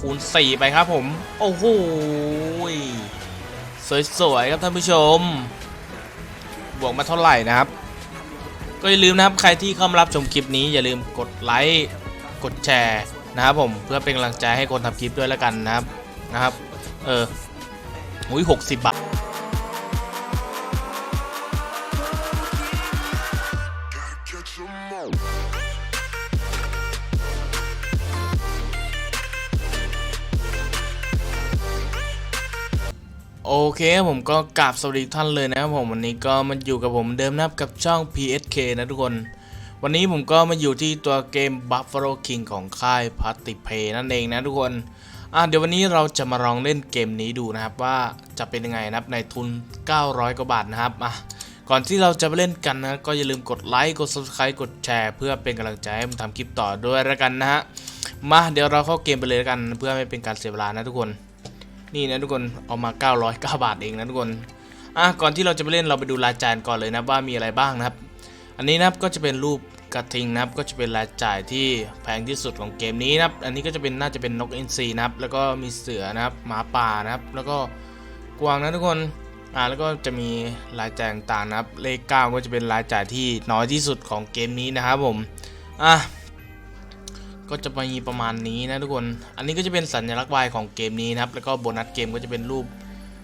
คูณ 4 ไปครับผม โอ้โหยสวยๆครับท่านผู้ชม บวกมาเท่าไหร่นะครับ ก็อย่าลืมนะครับใครที่เข้ามารับชมคลิปนี้อย่าลืมกดไลค์กดแชร์นะครับผมเพื่อเป็นกำลังใจให้คนทำคลิปด้วยแล้วกันนะครับนะครับ เออหุ้ยหกสิบบาท เคผมก็กราบสวัสดีท่านเลยนะครับผมวันนี้ก็มาอยู่กับผมเดิมนะครับกับช่อง PSK นะทุกคน วันนี้ผมก็มาอยู่ที่ตัวเกม Buffalo King ของค่าย p a t i p a y นั่นเองนะทุกคนอะเดี๋ยววันนี้เราจะมาลองเล่นเกมนี้ดูนะครับว่าจะเป็นยังไงนะครับในทุน 900 กว่าบาทนะครับอะก่อนที่เราจะไปเล่นกันนะก็อย่าลืมกดไลค์กด Subscribe กดแชร์ เพื่อเป็นกำลังใจให้ผมทำคลิปต่อด้วยแล้วกันนะฮะมาเดี๋ยวเราเข้าเกมไปเลยล้วกันเพื่อไม่เป็นการเสียเวลานะทุกคน นี่นะทุกคนเอามา 909 บาทเองนะทุกคนอะก่อนที่เราจะไปเล่นเราไปดูรายจ่ายก่อนเลยนะว่ามีอะไรบ้างนะครับ อันนี้นะครับก็จะเป็นรูปกระทิงนะครับก็จะเป็นรายจ่ายที่แพงที่สุดของเกมนี้นะครับ อันนี้ก็จะเป็นน่าจะเป็นนกอินทรีนะครับ แล้วก็มีเสือนะครับหมาป่านะครับ แล้วก็กวางนะทุกคนอ่าแล้วก็จะมีรายจ่ายต่างๆนะครับ เลขเก้าก็จะเป็นรายจ่ายที่น้อยที่สุดของเกมนี้นะครับผมอะ ก็จะมีประมาณนี้นะทุกคน อันนี้ก็จะเป็นสัญลักษณ์วายของเกมนี้นะครับ แล้วก็โบนัสเกมก็จะเป็นรูป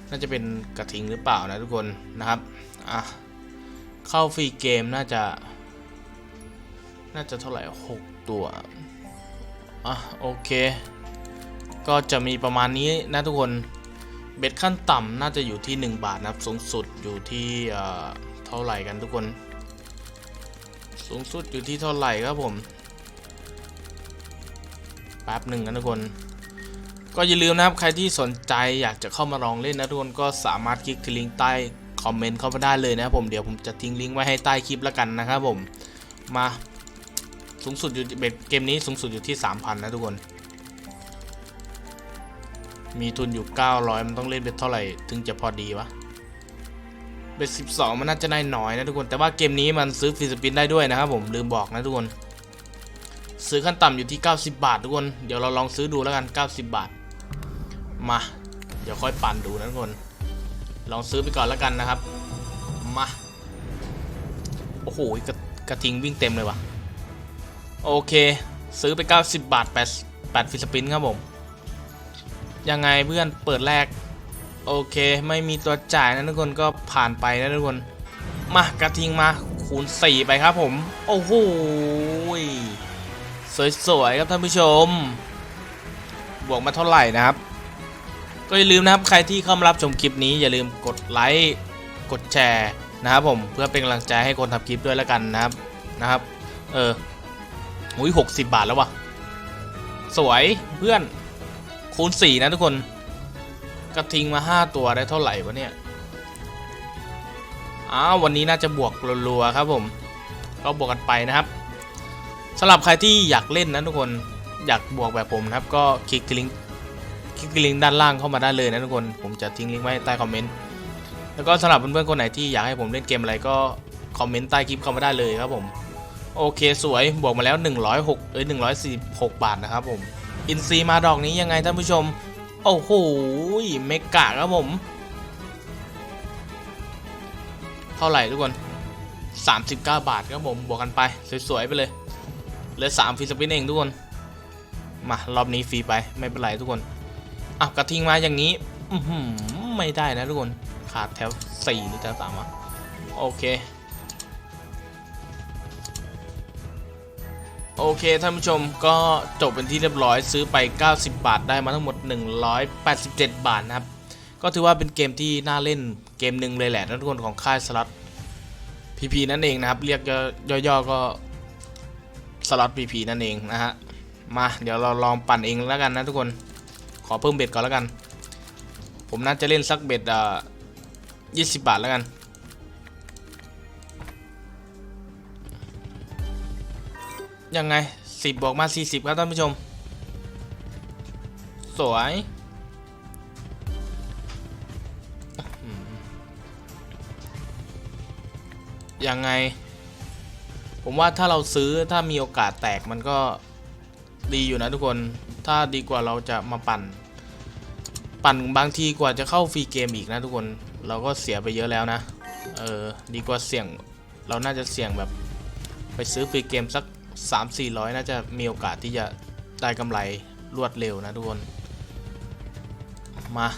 น่าจะเป็นกระทิงหรือเปล่านะทุกคนนะครับ อะ เข้าฟรีเกมน่าจะ น่าจะเท่าไหร่หกตัว อะโอเค ก็จะมีประมาณนี้นะทุกคน เบ็ดขั้นต่ำน่าจะอยู่ที่ 1 บาทนะครับ สูงสุดอยู่ที่เอ่อเท่าไหร่กันทุกคน สูงสุดอยู่ที่เท่าไหร่ครับผม แป๊บหนึ่งนะทุกคน ก็อย่าลืมนะครับใครที่สนใจอยากจะเข้ามาลองเล่นนะทุกคนก็สามารถคลิกที่ลิงก์ใต้คอมเมนต์เข้ามาได้เลยนะครับผมเดี๋ยวผมจะทิ้งลิงก์ไว้ให้ใต้คลิปแล้วกันนะครับผมมาสูงสุดอยู่เบ็ดเกมนี้สูงสุดอยู่ที่ 3,000 นะทุกคน มีทุนอยู่ 900 มันต้องเล่นเบ็ดเท่าไหร่ ถึงจะพอดีวะเบ็ด12 มันน่าจะได้น้อยนะทุกคน แต่ว่าเกมนี้มันซื้อฟรีสปินได้ด้วยนะครับผมลืมบอกนะทุกคน ซื้อขั้นต่ำอยู่ที่ 90 บาททุกคน เดี๋ยวเราลองซื้อดูแล้วกัน 90 บาท มา เดี๋ยวค่อยปั่นดูนะทุกคน ลองซื้อไปก่อนแล้วกันนะครับ มา โอ้โหกระกระทิงวิ่งเต็มเลยวะโอเค ซื้อไป 90 บาท 8 8ฟิสปินครับผม ยังไงเพื่อนเปิดแรก โอเค ไม่มีตัวจ่ายนะทุกคนก็ผ่านไปนะทุกคน มากระทิงมาคูณ 4 ไปครับผม โอ้โห สวยๆครับท่านผู้ชม บวกมาเท่าไหร่นะครับ ก็อย่าลืมนะครับใครที่เข้ามารับชมคลิปนี้อย่าลืมกดไลค์กดแชร์นะครับผมเพื่อเป็นกำลังใจให้คนทำคลิปด้วยแล้วกันนะครับนะครับ เอออุ้ยหกสิบบาทแล้ววะสวยเพื่อนคูณสี่นะทุกคน กระทิงมาห้าตัวได้เท่าไหร่วะเนี่ยอ้าววันนี้น่าจะบวกรัวๆครับผม ก็บวกกันไปนะครับำหรับใครที่อยากเล่นนะทุกคนอยากบวกแบบผมนะครับ ก็คลิกลิงก์คลิกลิงก์ด้านล่างเข้ามาได้เลยนะทุกคนผมจะทิ้งลิงก์ไว้ใต้คอมเมนต์แล้วก็สำหรับเพื่อนๆคนไหนที่อยากให้ผมเล่นเกมอะไรก็คอมเมนต์ใต้คลิปเข้ามาได้เลยครับผมโอเคสวยบวกมาแล้ว 106เอ้ย146 บาทนะครับผมอินซีมาดอกนี้ยังไงท่านผู้ชม โอ้โหเมกะครับผม เท่าไหร่ทุกคน 39 บาทครับผมบวกกันไป สวยๆไปเลย เหลือสามฟรีสปินเองทุกคนมารอบนี้ฟรีไปไม่เป็นไรทุกคนอ้ากระทิงมาอย่างนี้ไม่ได้นะทุกคนขาดแถวสี่หรือแถวสามวะโอเคโอเคท่านผู้ชมก็จบเป็นที่เรียบร้อยซื้อไป 90 บาทได้มาทั้งหมด 187 บาทนะครับ ก็ถือว่าเป็นเกมที่น่าเล่นเกมหนึ่งเลยแหละทุกคนของค่ายสล็อตพีพีนั่นเองนะครับ เรียกย่อๆก็ สล็อต PP นั่นเองนะฮะ มาเดี๋ยวเราลองปั่นเองแล้วกันนะทุกคน ขอเพิ่มเบ็ดก่อนแล้วกัน ผมน่าจะเล่นสักเบ็ดอ่ายี่สิบบาทแล้วกัน ยังไงสิบบวกมาสี่สิบครับท่านผู้ชม สวยยังไง ผมว่าถ้าเราซื้อถ้ามีโอกาสแตกมันก็ดีอยู่นะทุกคนถ้าดีกว่าเราจะมาปั่น ปั่นบางทีกว่าจะเข้าฟรีเกมอีกนะทุกคนเราก็เสียไปเยอะแล้วนะเออดีกว่าเสี่ยงเราน่าจะเสี่ยงแบบไปซื้อฟรีเกมสัก 3 4 0 0 น่าจะมีโอกาสที่จะได้กำไรรวดเร็วนะทุกคน มา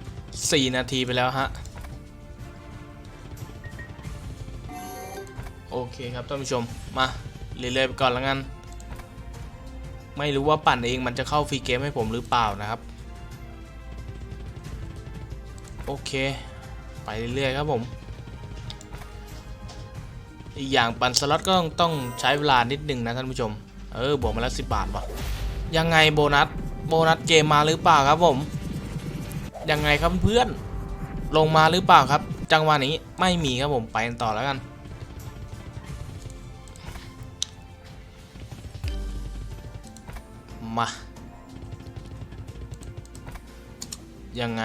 4 นาทีไปแล้วฮะ โอเคครับท่านผู้ชมมาเรื่อยๆไปก่อนแล้วกัน ไม่รู้ว่าปั่นเองมันจะเข้าฟรีเกมให้ผมหรือเปล่านะครับ โอเค ไปเรื่อยๆครับผม อีกอย่างปั่นสล็อตก็ต้องต้องใช้เวลานิดนึงนะท่านผู้ชม เออบวกมาแล้วสิบาทวะยังไงโบนัสโบนัสเกมมาหรือเปล่าครับผม ยังไงครับเพื่อนลงมาหรือเปล่าครับ จังหวะนี้ไม่มีครับผมไปกันต่อแล้วกัน มา ยังไง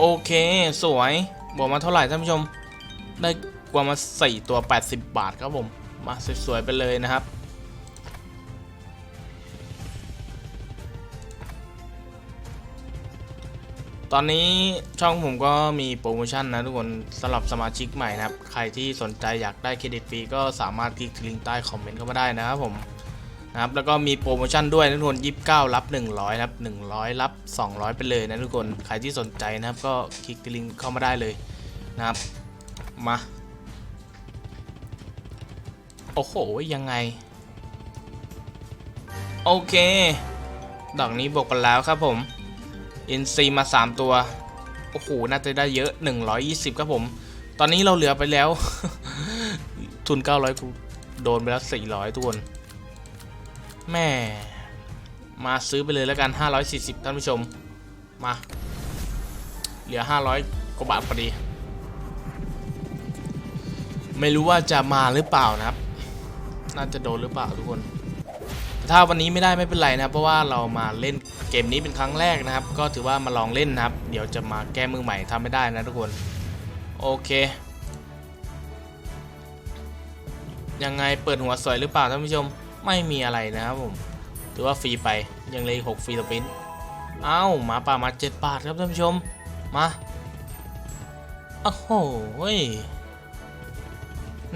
โอเค สวย บอกมาเท่าไหร่ท่านผู้ชม ได้กว่ามาสี่ตัว 80 บาทครับผม มาสวยๆไปเลยนะครับ ตอนนี้ช่องผมก็มีโปรโมชั่นนะทุกคนสำหรับสมาชิกใหม่นะครับ ใครที่สนใจอยากได้เครดิตฟรีก็สามารถคลิกลิงก์ใต้คอมเมนต์เข้ามาได้นะครับผมนะครับแล้วก็มีโปรโมชั่นด้วยนะทุกคน29 รับ 100นะครับ100 รับ 200 ไปเลยนะทุกคนใครที่สนใจนะครับก็คลิกลิงก์เข้ามาได้เลยนะครับมาโอ้โหยังไง โอเค ดอกนี้บวกไปแล้วครับผม อินซีมา 3 ตัว โอ้โห น่าจะได้เยอะ 120 ครับผม ตอนนี้เราเหลือไปแล้ว ทุน 900กูโดนไปแล้ว 400 ทุกคน แม่ มาซื้อไปเลยแล้วกัน 540 ท่านผู้ชม มา เหลือ 500 กว่าบาทพอดี ไม่รู้ว่าจะมาหรือเปล่านะครับ น่าจะโดนหรือเปล่าทุกคน ถ้าวันนี้ไม่ได้ไม่เป็นไรนะครับ เพราะว่าเรามาเล่นเกมนี้เป็นครั้งแรกนะครับ ก็ถือว่ามาลองเล่นนะครับ เดี๋ยวจะมาแก้มือใหม่ทำไม่ได้นะทุกคน โอเค ยังไงเปิดหัวสวยหรือเปล่าท่านผู้ชม ไม่มีอะไรนะครับผม ถือว่าฟรีไป ยังเลย6ฟรีสปิน เอ้าหมาป่ามา7บาทครับท่านผู้ชม มาโอ้โหเว้ย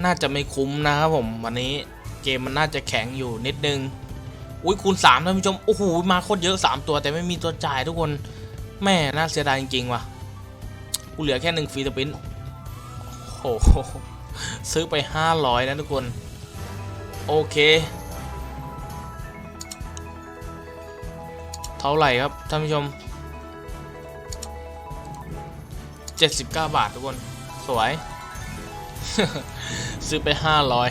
น่าจะไม่คุ้มนะครับผมวันนี้เกมมันน่าจะแข็งอยู่นิดนึง อุ้ยคูณ3ท่านผู้ชมโอ้โหมาโคตรเยอะ 3 ตัวแต่ไม่มีตัวจ่ายทุกคนแม่น่าเสียดายจริงๆว่ะกูเหลือแค่หนึ่งฟรีสปินโอ้โหซื้อไป 500 นะทุกคน โอเค เท่าไหร่ครับท่านผู้ชม 79 บาททุกคนสวย ซื้อไป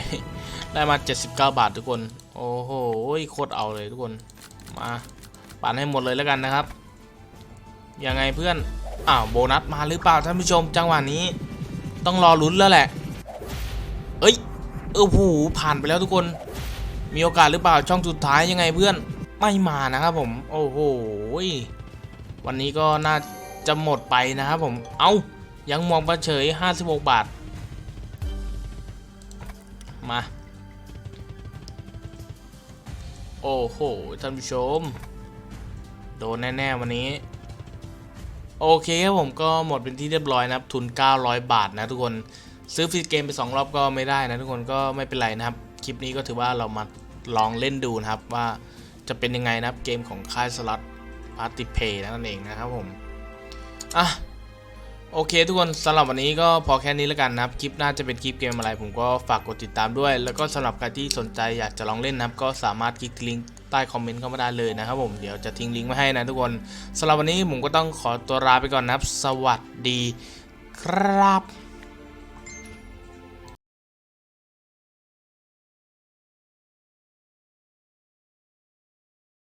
500 ได้มา 79 บาททุกคน โอ้โหโคตรเอาเลยทุกคน มาปั่นให้หมดเลยแล้วกันนะครับ ยังไงเพื่อน อ้าวโบนัสมาหรือเปล่าท่านผู้ชมจังหวะนี้ ต้องรอลุ้นแล้วแหละ เอ้ยเออหูผ่านไปแล้วทุกคน มีโอกาสหรือเปล่าช่องสุดท้ายยังไงเพื่อน ไม่มานะครับผม โอ้โห วันนี้ก็น่าจะหมดไปนะครับผม เอา้า ยังมองประเฉย 56 บาท มา โอ้โห ท่านผู้ชม โดนแน่ ๆ วันนี้ โอเคครับผมก็หมดเป็นที่เรียบร้อยนะครับ ทุน 900 บาทนะทุกคน ซื้อฟรีเกมไป 2 รอบก็ไม่ได้นะทุกคนก็ไม่เป็นไรนะครับ คลิปนี้ก็ถือว่าเรามาลองเล่นดูนะครับว่าจะเป็นยังไงนะครับเกมของค่ายสล็อตพาร์ติเพย์นั่นเองนะครับผม อะ โอเคทุกคนสำหรับวันนี้ก็พอแค่นี้แล้วกันนะครับ คลิปหน้าจะเป็นคลิปเกมอะไร ผมก็ฝากกดติดตามด้วย แล้วก็สำหรับใครที่สนใจอยากจะลองเล่นนะครับ ก็สามารถคลิกลิงก์ใต้คอมเมนต์เข้ามาได้เลยนะครับผมเดี๋ยวจะทิ้งลิงก์ไว้ให้นะทุกคนสำหรับวันนี้ผมก็ต้องขอตัวลาไปก่อนนะครับ สวัสดีครับ